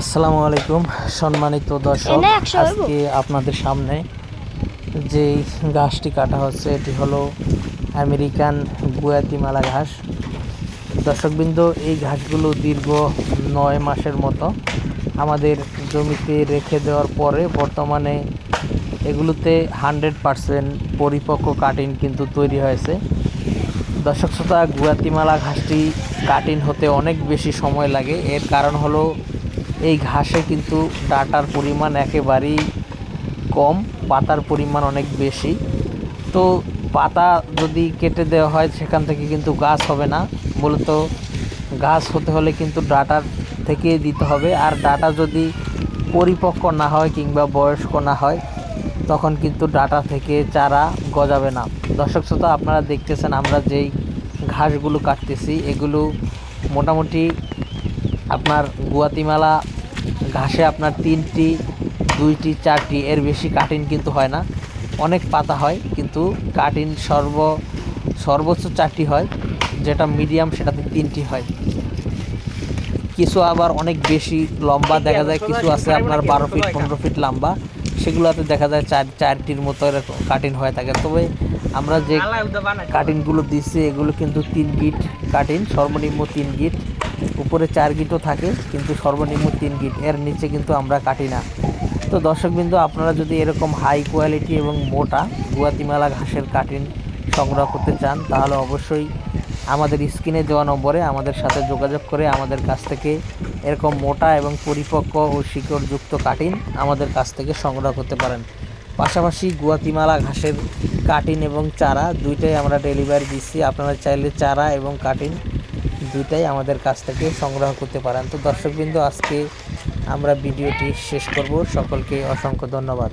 আসসালামু আলাইকুম সম্মানিত দর্শক আজকে আপনাদের সামনে যে ঘাসটি কাটা হচ্ছে এটি হলো আমেরিকান গুয়াতিমালা ঘাস। দর্শকবৃন্দ এই ঘাসগুলো দীর্ঘ নয় মাসের মতো আমাদের জমিতে রেখে দেওয়ার পরে বর্তমানে এগুলোতে হান্ড্রেড পারসেন্ট পরিপক্ক কাটিং কিন্তু তৈরি হয়েছে। দর্শক শ্রোতা গুয়াতিমালা ঘাসটি কাটিং হতে অনেক বেশি সময় লাগে। এর কারণ হলো এই ঘাসে কিন্তু ডাটার পরিমাণ একেবারেই কম, পাতার পরিমাণ অনেক বেশি। তো পাতা যদি কেটে দেওয়া হয়, সেখান থেকে কিন্তু গাছ হবে না। মূলত গাছ হতে হলে কিন্তু ডাটার থেকে দিতে হবে। আর ডাটা যদি পরিপক্ক না হয় কিংবা বয়স্ক না হয়, তখন কিন্তু ডাটা থেকে চারা গজাবে না। দর্শক শ্রোতা, আপনারা দেখতেছেন আমরা যেই ঘাসগুলো কাটতেছি, এগুলো মোটামুটি আপনার গুয়াতিমালা ঘাসে আপনার তিনটি দুইটি চারটি এর বেশি কাটিং কিন্তু হয় না। অনেক পাতা হয় কিন্তু কাটিং সর্ব সর্বোচ্চ চারটি হয় যেটা মিডিয়াম সেটাতে তিনটি হয়। কিছু আবার অনেক বেশি লম্বা দেখা যায় কিছু আছে আপনার বারো ফিট পনেরো ফিট লম্বা। সেগুলোতে দেখা যায় চার চারটির মতো এরকম কাটিং হয়ে থাকে। তবে আমরা যে কাটিংগুলো দিচ্ছি এগুলো কিন্তু তিন গিট কাটিং সর্বনিম্ন তিন গিট। উপরে চার গিটও থাকে, কিন্তু সর্বনিম্ন তিন গিট। এর নিচে কিন্তু আমরা কাটি না। তো দর্শকবৃন্দ, আপনারা যদি এরকম হাই কোয়ালিটি এবং মোটা গুয়াতিমালা ঘাসের কাটিং সংগ্রহ করতে চান, তাহলে অবশ্যই আমাদের স্ক্রিনে দেওয়া নম্বরে আমাদের সাথে যোগাযোগ করে আমাদের কাছ থেকে এরকম মোটা এবং পরিপক্ক ও শিকড়যুক্ত কাটিং আমাদের কাছ থেকে সংগ্রহ করতে পারেন। পাশাপাশি গুয়াতিমালা ঘাসের কাটিং এবং চারা, দুইটাই আমরা ডেলিভারি দিচ্ছি। আপনারা চাইলে চারা এবং কাটিং দুইটাই আমাদের কাছ থেকে সংগ্রহ করতে পারেন। তো দর্শকবৃন্দ, আজকে আমরা ভিডিওটি শেষ করব। সকলকে অসংখ্য ধন্যবাদ।